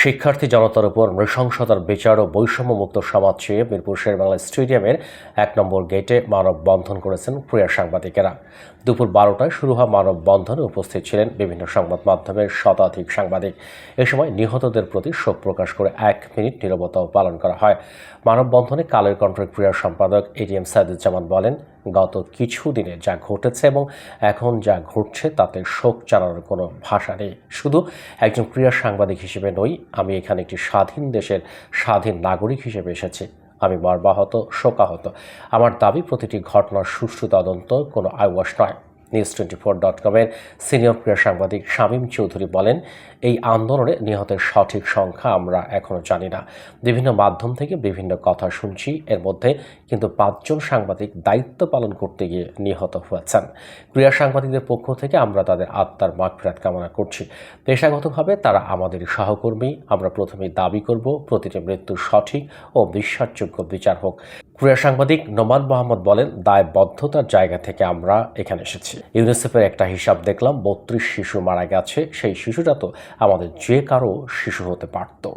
শিক্ষার্থী জনতার উপর নৃশংসতার বিচার ও বৈষম্যমুক্ত সমাজ চেয়ে মিরপুর শেরবাংলা স্টেডিয়ামের এক নম্বর গেটে মানববন্ধন করেছেন ক্রীড়া সাংবাদিকেরা। দুপুর বারোটায় শুরু হওয়া মানববন্ধনে উপস্থিত ছিলেন বিভিন্ন সংবাদ মাধ্যমের শতাধিক সাংবাদিক। এ সময় নিহতদের প্রতি শোক প্রকাশ করে এক মিনিট নীরবতাও পালন করা হয়। মানববন্ধনে কালের কণ্ঠের ক্রীড়া সম্পাদক এটিএম সাইদুজ্জামান বলেন গত কিছু দিনে যা ঘটেছে এবং এখন যা ঘটছে তাতে শোক চালানোর কোনো ভাষা নেই। শুধু একজন ক্রীড়া সাংবাদিক হিসেবে নই, আমি এখানে একটি স্বাধীন দেশের স্বাধীন নাগরিক হিসেবে এসেছি। আমি মর্মাহত, শোকাহত। আমার দাবি, প্রতিটি ঘটনার সুষ্ঠু তদন্ত কোনো আইওয়াস নয়। নিউজ টোয়েন্টি ফোর ডট কমের সিনিয়র ক্রীড়া সাংবাদিক শামীম চৌধুরী বলেন, এই আন্দোলনে নিহতের সঠিক সংখ্যা আমরা এখনও জানি না। বিভিন্ন মাধ্যম থেকে বিভিন্ন কথা শুনছি। এর মধ্যে কিন্তু পাঁচজন সাংবাদিক দায়িত্ব পালন করতে গিয়ে নিহত হয়েছেন। ক্রীড়া সাংবাদিকদের পক্ষ থেকে আমরা তাদের আত্মার মাগফিরাত কামনা করছি। পেশাগতভাবে তারা আমাদের সহকর্মী। আমরা প্রথমেই দাবি করব, প্রতিটি মৃত্যুর সঠিক ও বিশ্বাসযোগ্য বিচার হোক। ক্রীড়া সাংবাদিক নোমান মোহাম্মদ বলেন, দায়বদ্ধতার জায়গা থেকে আমরা এখানে এসেছি। ইউনিসেফের একটা হিসাব দেখলাম, বত্রিশ শিশু মারা গেছে, সেই শিশুটা তো আমাদের যে কারও শিশু হতে পারতো।